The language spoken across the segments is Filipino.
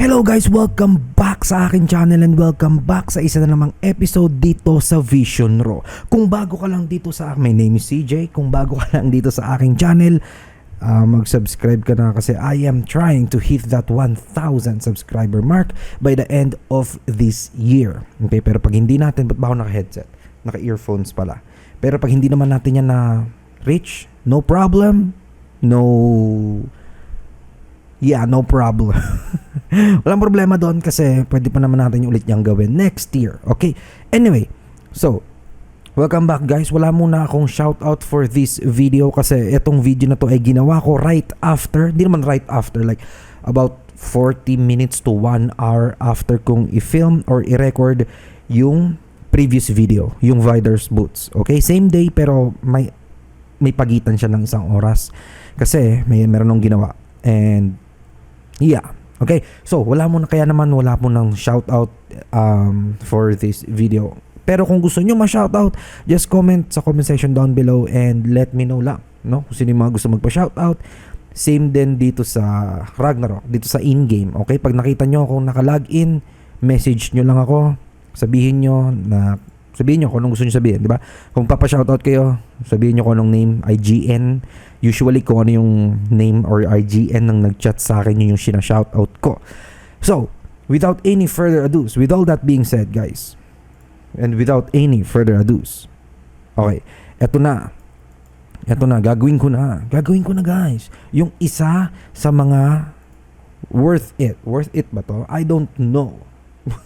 Hello guys, welcome back sa akin channel and welcome back sa isa na namang episode dito sa Vision Raw. Kung bago ka lang dito sa my name is CJ. Kung bago ka lang dito sa aking channel, uh, mag-subscribe ka na kasi I am trying to hit that 1,000 subscriber mark by the end of this year. Okay, pero pag hindi natin, ba't ba ako naka-headset? Naka-earphones pala. Pero pag hindi naman natin yan na reach, no problem. No Yeah, no problem. Walang problema doon kasi pwede pa naman natin ulit niyang gawin next year. Okay? Anyway, so, welcome back guys. Wala muna akong shoutout for this video kasi itong video na to ay ginawa ko right after, hindi naman right after, like about 40 minutes to 1 hour after kong i-film or i-record yung previous video, yung Viders Boots. Okay? Same day pero may may pagitan siya ng isang oras kasi may meron nung ginawa. And Yeah. Okay. So, wala mo na kaya naman wala mo nang shoutout um, for this video. Pero kung gusto nyo ma-shoutout, just comment sa comment section down below and let me know lang. No? Kung sino yung mga gusto magpa-shoutout. Same din dito sa Ragnarok, dito sa in-game. Okay? Pag nakita nyo akong naka-login, message nyo lang ako. Sabihin nyo na Sabihin nyo kung anong gusto nyo sabihin, di ba? Kung papa-shoutout kayo, sabihin nyo kung anong name, IGN. Usually kung ano yung name or IGN nang nag-chat sa akin, yun yung sina-shoutout ko. So, without any further ados, with all that being said, guys, and without any further ados, okay, eto na. Eto na, gagawin ko na. Gagawin ko na, guys. Yung isa sa mga worth it. Worth it ba to? I don't know.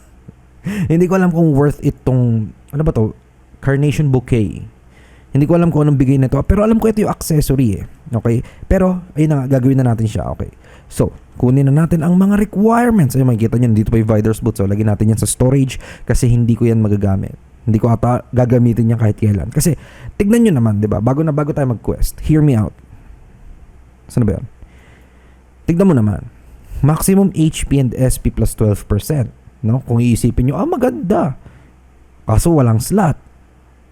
Hindi ko alam kung worth it tong ano ba to? Carnation bouquet. Hindi ko alam kung anong bigay nito. Pero alam ko ito yung accessory eh. Okay? Pero, ayun na nga, gagawin na natin siya. Okay. So, kunin na natin ang mga requirements. Ayun, makikita nyo, dito pa yung Viders boot. So, lagyan natin yan sa storage kasi hindi ko yan magagamit. Hindi ko ata gagamitin yan kahit kailan. Kasi, tignan nyo naman, di ba? Bago na bago tayo mag-quest. Hear me out. Saan ba yan? Tignan mo naman. Maximum HP and SP plus 12%. No? Kung iisipin nyo, ah, maganda. Kaso walang slot.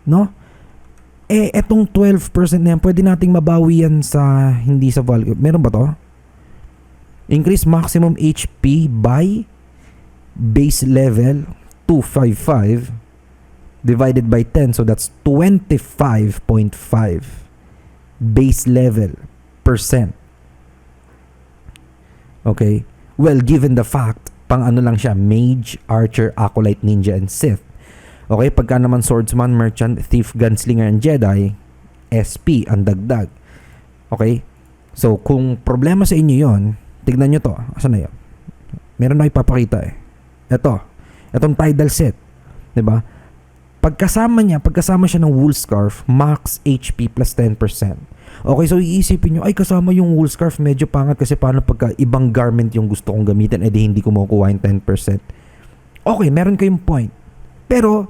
No? Eh, etong 12% na yan, pwede nating mabawi yan sa, hindi sa value. Meron ba to? Increase maximum HP by base level 255 divided by 10. So that's 25.5 base level percent. Okay? Well, given the fact, pang ano lang siya, mage, archer, acolyte, ninja, and sith Okay, pagka naman swordsman, merchant, thief, gunslinger, and Jedi, SP ang dagdag. Okay? So, kung problema sa inyo yon, tignan nyo to. Asan na yun? Meron na ipapakita eh. Ito. Itong tidal set. ba? Diba? Pagkasama niya, pagkasama siya ng wool scarf, max HP plus 10%. Okay, so iisipin nyo, ay kasama yung wool scarf, medyo pangat kasi paano pagka ibang garment yung gusto kong gamitin, edi hindi ko makukuha yung 10%. Okay, meron kayong point. Pero,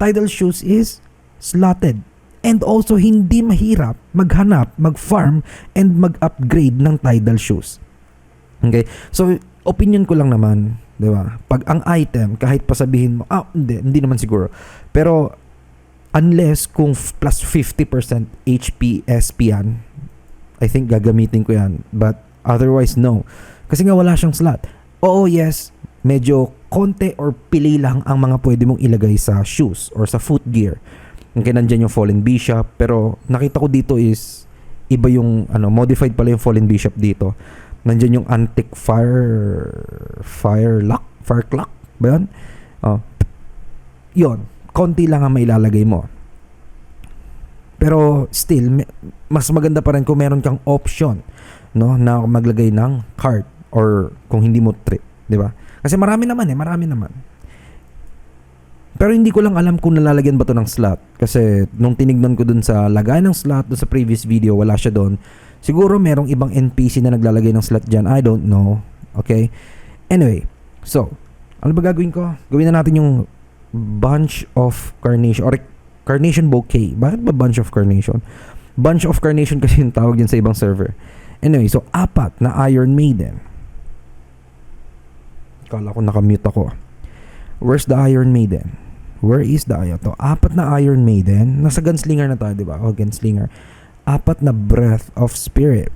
tidal shoes is slotted. And also, hindi mahirap maghanap, mag-farm, and mag-upgrade ng tidal shoes. Okay? So, opinion ko lang naman, di ba? Pag ang item, kahit pasabihin mo, ah, hindi, hindi naman siguro. Pero, unless kung plus 50% HP SP yan, I think gagamitin ko yan. But, otherwise, no. Kasi nga wala siyang slot. Oo, yes, medyo konti or pili lang ang mga pwede mong ilagay sa shoes or sa foot gear. Okay, nandyan yung Fallen Bishop. Pero nakita ko dito is iba yung ano, modified pala yung Fallen Bishop dito. Nandyan yung Antique Fire Fire Lock, Fire Clock ba yun? Oh. Yun, konti lang ang mailalagay mo. Pero still, mas maganda pa rin kung meron kang option no na maglagay ng card or kung hindi mo trip, 'di ba? Kasi marami naman eh, marami naman. Pero hindi ko lang alam kung nalalagyan ba to ng slot. Kasi nung tinignan ko dun sa lagay ng slot dun sa previous video, wala siya doon. Siguro merong ibang NPC na naglalagay ng slot dyan. I don't know. Okay? Anyway, so, ano ba gagawin ko? Gawin na natin yung bunch of carnation or carnation bouquet. Bakit ba bunch of carnation? Bunch of carnation kasi yung tawag dyan sa ibang server. Anyway, so apat na Iron Maiden. Kala ko nakamute ako. Where's the Iron Maiden? Where is the Iron? To, apat na Iron Maiden. Nasa Gunslinger na tayo, di ba? Oh, Gunslinger. Apat na Breath of Spirit.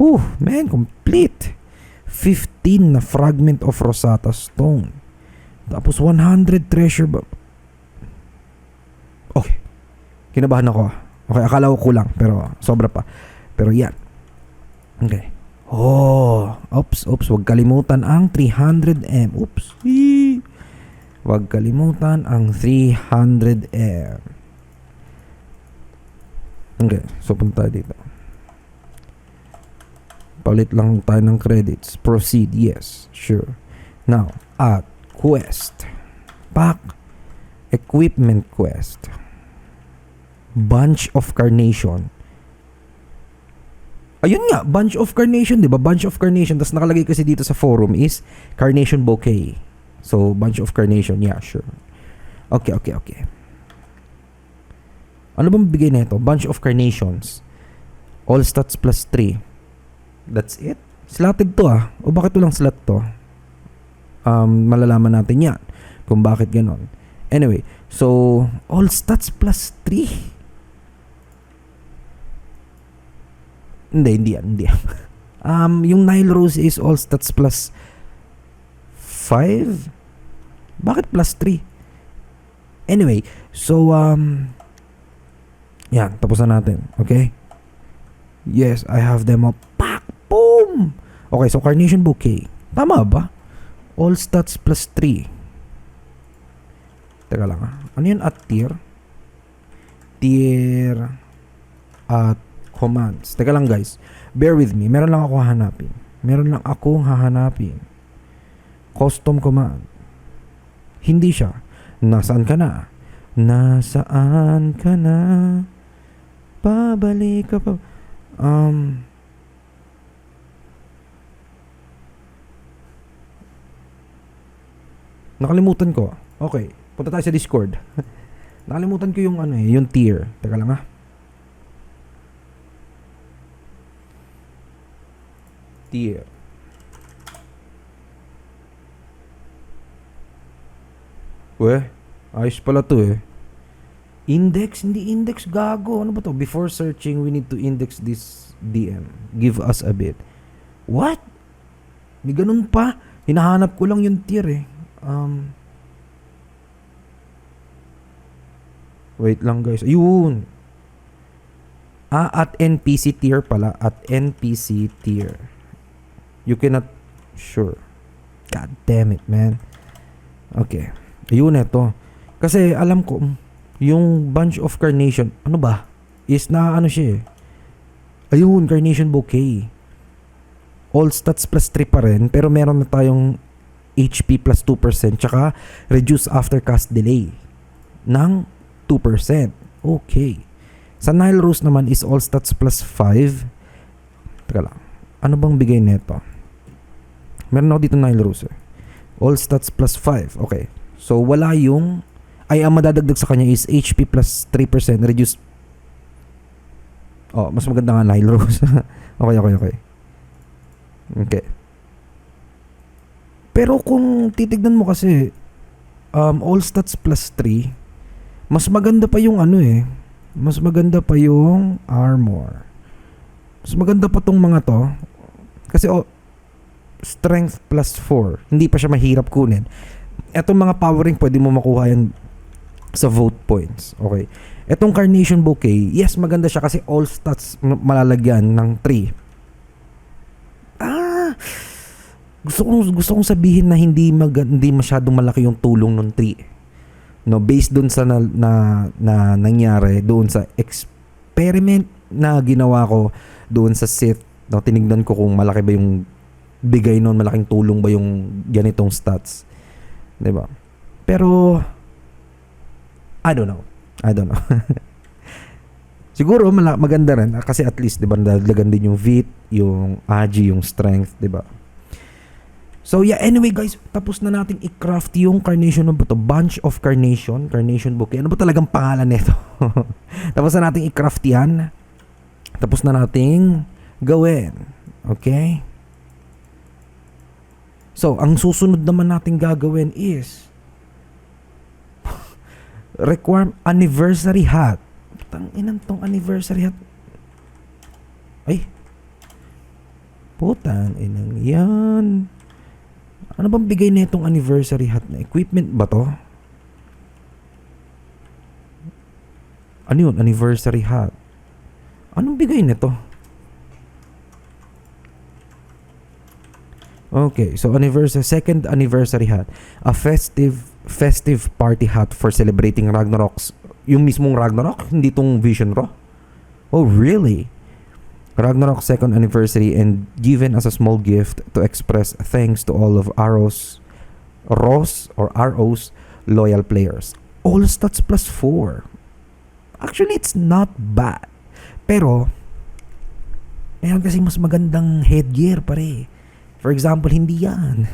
Whew, man, complete. 15 na fragment of Rosata Stone. Tapos 100 treasure ba? Okay. Kinabahan ako. ah. Okay, akala ko kulang pero sobra pa. Pero yan. Okay. Oh, oops, oops, wag kalimutan ang 300M. Oops. Eee. Wag kalimutan ang 300M. Okay, so punta dito. Palit lang tayo ng credits. Proceed, yes, sure. Now, at quest. Pack. Equipment quest. Bunch of carnation. Ayun nga, bunch of carnation, 'di ba? Bunch of carnation. Tapos nakalagay kasi dito sa forum is carnation bouquet. So, bunch of carnation. Yeah, sure. Okay, okay, okay. Ano bang bigay nito? Bunch of carnations. All stats plus 3. That's it? Slotted to ah. O bakit walang slot to? Um, malalaman natin yan. Kung bakit ganon. Anyway, so, all stats plus 3. Hindi, hindi hindi um, yung Nile Rose is all stats plus 5? Bakit plus 3? Anyway, so, um, yan, tapos na natin. Okay? Yes, I have them up. Pak! Boom! Okay, so Carnation Bouquet. Tama ba? All stats plus 3. Teka lang ah. Ano yun at tier? Tier at commands. Teka lang guys. Bear with me. Meron lang ako hahanapin. Meron lang akong hahanapin. Custom command. Hindi siya. Nasaan ka na? Nasaan ka na? Pabalik ka pa. Um, nakalimutan ko. Okay, punta tayo sa Discord. nakalimutan ko yung ano eh, yung tier. Teka lang ah. Tier. Weh, ayos pala to eh. Index? Hindi index, gago. Ano ba to? Before searching, we need to index this DM. Give us a bit. What? May ganun pa? Hinahanap ko lang yung tier eh. Um, wait lang guys. Ayun. Ah, at NPC tier pala. At NPC tier. You cannot... Sure. God damn it, man. Okay. Ayun, eto. Kasi alam ko, yung bunch of carnation, ano ba? Is na ano siya eh. Ayun, carnation bouquet. All stats plus 3 pa rin, pero meron na tayong HP plus 2%, tsaka reduce after cast delay ng 2%. Okay. Sa Nile Rose naman is all stats plus 5. Teka lang. Ano bang bigay nito? Meron ako dito Nile Rose eh. All stats plus 5. Okay. So, wala yung... Ay, ang madadagdag sa kanya is HP plus 3%. Reduce... Oh, mas maganda nga Nile Rose. okay, okay, okay. Okay. Pero kung titignan mo kasi, um, all stats plus 3, mas maganda pa yung ano eh. Mas maganda pa yung armor. Mas maganda pa tong mga to. Kasi oh, strength plus 4. Hindi pa siya mahirap kunin. Etong mga powering, pwede mo makuha yan sa vote points. Okay. Etong Carnation Bouquet, yes, maganda siya kasi all stats malalagyan ng 3. Ah! Gusto kong, gusto kong sabihin na hindi, mag, hindi masyadong malaki yung tulong ng 3. No, based doon sa na, na, na nangyari doon sa experiment na ginawa ko doon sa Sith. No, tinignan ko kung malaki ba yung bigay noon, malaking tulong ba yung ganitong stats. 'Di ba? Pero I don't know. I don't know. Siguro maganda rin ah, kasi at least 'di ba nadagdagan din yung VIT, yung AGI, yung strength, 'di ba? So yeah, anyway guys, tapos na nating i-craft yung carnation ano ba to? Bunch of carnation, carnation bouquet. Ano ba talagang pangalan nito? tapos na nating i-craft yan. Tapos na nating gawin. Okay? So, ang susunod naman nating gagawin is require anniversary hat. Tang inan tong anniversary hat. Ay. Putang inang yan. Ano bang bigay na itong anniversary hat na equipment ba to? Ano yun? Anniversary hat. Anong bigay nito? Okay, so anniversary second anniversary hat. A festive festive party hat for celebrating Ragnarok's yung mismong Ragnarok, hindi tong Vision Raw. Oh, really? Ragnarok second anniversary and given as a small gift to express thanks to all of Arrow's Ross or RO's loyal players. All stats plus 4. Actually, it's not bad. Pero, meron kasi mas magandang headgear pare. For example, hindi yan.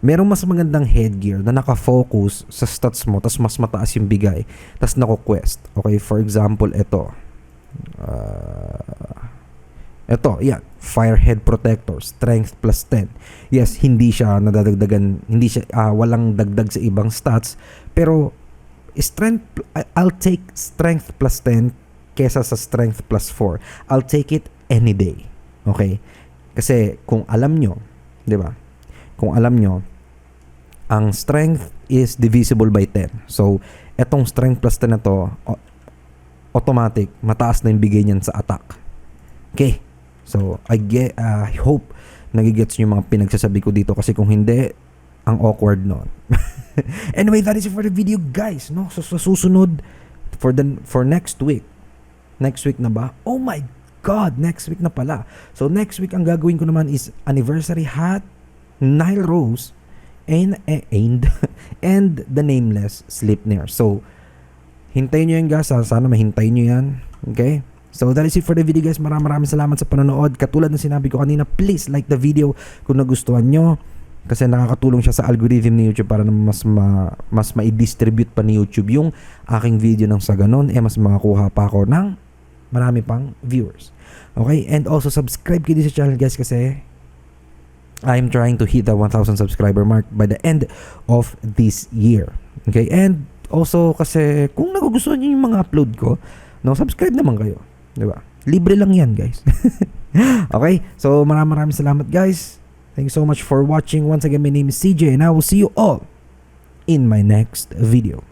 Merong mas magandang headgear na nakafocus sa stats mo tas mas mataas yung bigay tas nako-quest. Okay, for example, ito. Uh, ito, yan. Firehead Protector, Strength plus 10. Yes, hindi siya nadadagdagan, hindi siya, ah, walang dagdag sa ibang stats. Pero, strength, I'll take Strength plus 10 kesa sa Strength plus 4. I'll take it any day. Okay? Kasi, kung alam nyo, di ba? Kung alam nyo, ang strength is divisible by 10. So, etong strength plus 10 na to, automatic, mataas na yung bigay niyan sa attack. Okay. So, I get, uh, I hope nagigets nyo yung mga pinagsasabi ko dito kasi kung hindi, ang awkward nun. anyway, that is it for the video, guys. No? So, sa susunod, for the for next week, next week na ba? Oh my God, next week na pala. So, next week, ang gagawin ko naman is anniversary hat, Nile Rose, and, eh, and, and the nameless Sleipnir. So, hintayin nyo yan guys. Sana mahintayin nyo yan. Okay? So that is it for the video guys. Maraming maraming salamat sa panonood. Katulad ng sinabi ko kanina, please like the video kung nagustuhan nyo. Kasi nakakatulong siya sa algorithm ni YouTube para na mas ma, mas ma-distribute pa ni YouTube yung aking video nang sa ganun, eh mas makakuha pa ako ng marami pang viewers. Okay? And also subscribe kayo sa channel guys kasi I'm trying to hit the 1,000 subscriber mark by the end of this year. Okay? And also kasi kung nagugustuhan niyo yung mga upload ko, no, subscribe naman kayo. 'Di ba? Libre lang 'yan, guys. okay? So maraming maraming salamat, guys. Thank you so much for watching. Once again, my name is CJ and I will see you all in my next video.